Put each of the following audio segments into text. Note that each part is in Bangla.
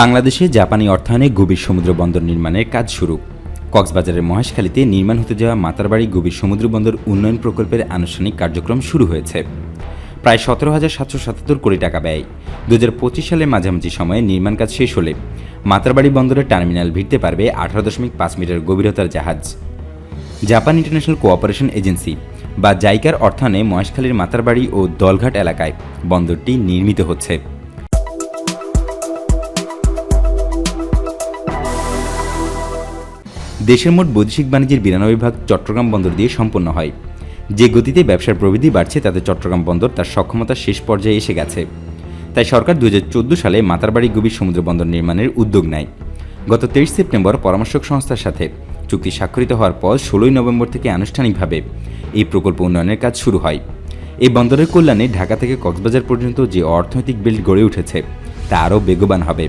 বাংলাদেশে জাপানি অর্থায়নে গভীর সমুদ্র বন্দর নির্মাণের কাজ শুরু। কক্সবাজারের মহেশখালীতে নির্মাণ হতে যাওয়া মাতারবাড়ি গভীর সমুদ্র বন্দর উন্নয়ন প্রকল্পের আনুষ্ঠানিক কার্যক্রম শুরু হয়েছে। প্রায় সতেরো হাজার সাতশো সাতাত্তর কোটি টাকা ব্যয়। দু হাজার পঁচিশ সালের মাঝামাঝি সময়ে নির্মাণ কাজ শেষ হলে মাতারবাড়ি বন্দরের টার্মিনাল ভিড়তে পারবে আঠারো দশমিক পাঁচ মিটার গভীরতার জাহাজ। জাপান ইন্টারন্যাশনাল কোঅপারেশন এজেন্সি বা জাইকার অর্থায়নে মহেশখালীর মাতারবাড়ি ও দলঘাট এলাকায় বন্দরটি নির্মিত হচ্ছে। দেশের মোট বৈদেশিক বাণিজ্যের বিরানব্বই ভাগ চট্টগ্রাম বন্দর দিয়ে সম্পন্ন হয়। যে গতিতে ব্যবসার প্রবৃদ্ধি বাড়ছে, তাতে চট্টগ্রাম বন্দর তার সক্ষমতার শেষ পর্যায়ে এসে গেছে। তাই সরকার দু হাজার চোদ্দ সালে মাতারবাড়ি গভীর সমুদ্র বন্দর নির্মাণের উদ্যোগ নেয়। গত তেইশ সেপ্টেম্বর পরামর্শক সংস্থার সাথে চুক্তি স্বাক্ষরিত হওয়ার পর ষোলোই নভেম্বর থেকে আনুষ্ঠানিকভাবে এই প্রকল্প উন্নয়নের কাজ শুরু হয়। এই বন্দরের কল্যাণে ঢাকা থেকে কক্সবাজার পর্যন্ত যে অর্থনৈতিক বেল্ট গড়ে উঠেছে, তা আরও বেগবান হবে।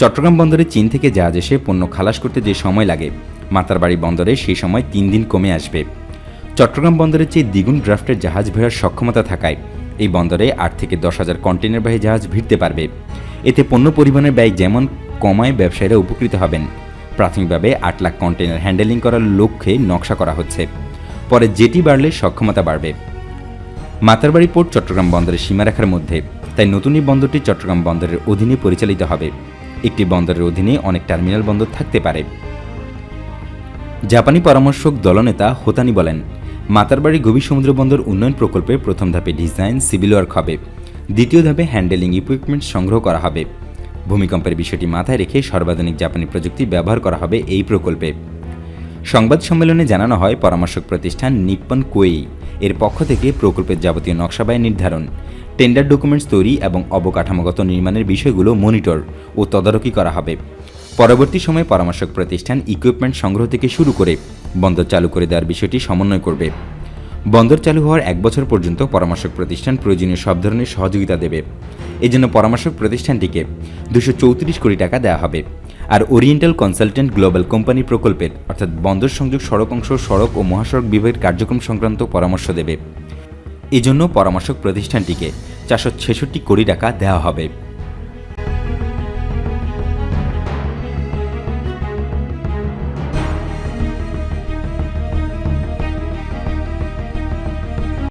চট্টগ্রাম বন্দরে চীন থেকে জাহাজ এসে পণ্য খালাস করতে যে সময় লাগে, মাতারবাড়ি বন্দরে সেই সময় তিন দিন কমে আসবে। চট্টগ্রাম বন্দরের চেয়ে দ্বিগুণ ড্রাফটের জাহাজ ভেড়ার সক্ষমতা থাকায় এই বন্দরে আট থেকে দশ হাজার কন্টেনারবাহী জাহাজ ভিড়তে পারবে। এতে পণ্য পরিবহনের ব্যয় যেমন কমায়, ব্যবসায়ীরা উপকৃত হবেন। প্রাথমিকভাবে আট লাখ কন্টেনার হ্যান্ডেলিং করার লক্ষ্যে নকশা করা হচ্ছে। পরে যেটি বাড়লে সক্ষমতা বাড়বে। মাতারবাড়ি পোর্ট চট্টগ্রাম বন্দরের সীমারেখার মধ্যে, তাই নতুন এই বন্দরটি চট্টগ্রাম বন্দরের অধীনে পরিচালিত হবে। একটি বন্দরের অধীনে অনেক টার্মিনাল বন্দর থাকতে পারে। জাপানি পরামর্শক দলনেতা হোতানি বলেন, মাতারবাড়ি গভীর সমুদ্র বন্দর উন্নয়ন প্রকল্পে প্রথম ধাপে ডিজাইন, সিভিল ওয়ার্ক হবে। দ্বিতীয় ধাপে হ্যান্ডেলিং ইকুইপমেন্ট সংগ্রহ করা হবে। ভূমিকম্পের বিষয়টি মাথায় রেখে সর্বাধুনিক জাপানি প্রযুক্তি ব্যবহার করা হবে এই প্রকল্পে। সংবাদ সম্মেলনে জানানো হয় পরামর্শক প্রতিষ্ঠান নিপ্পন কোয়েই। এর পক্ষ থেকে প্রকল্পের যাবতীয় নকশাবায় নির্ধারণ টেন্ডার ডকুমেন্টস তৈরি এবং অবকাঠামোগত নির্মাণের বিষয়গুলো মনিটর ও তদারকি করা হবে। পরবর্তী সময়ে পরামর্শক প্রতিষ্ঠান ইকুইপমেন্ট সংগ্রহ থেকে শুরু করে বন্দর চালু করে দেওয়ার বিষয়টি সমন্বয় করবে। বন্দর চালু হওয়ার এক বছর পর্যন্ত পরামর্শক প্রতিষ্ঠান প্রয়োজনীয় সব ধরনের সহযোগিতা দেবে। এজন্য পরামর্শক প্রতিষ্ঠানটিকে দুশো কোটি টাকা দেওয়া হবে। আর ওরিয়েন্টাল কনসালটেন্ট গ্লোবাল কোম্পানি প্রকল্পের, অর্থাৎ বন্দর সংযোগ সড়ক অংশ, সড়ক ও মহাসড়ক বিভাগের কার্যক্রম সংক্রান্ত পরামর্শ দেবে। এজন্য পরামর্শক প্রতিষ্ঠানটিকে চারশো ছেষট্টি কোটি টাকা দেওয়া হবে।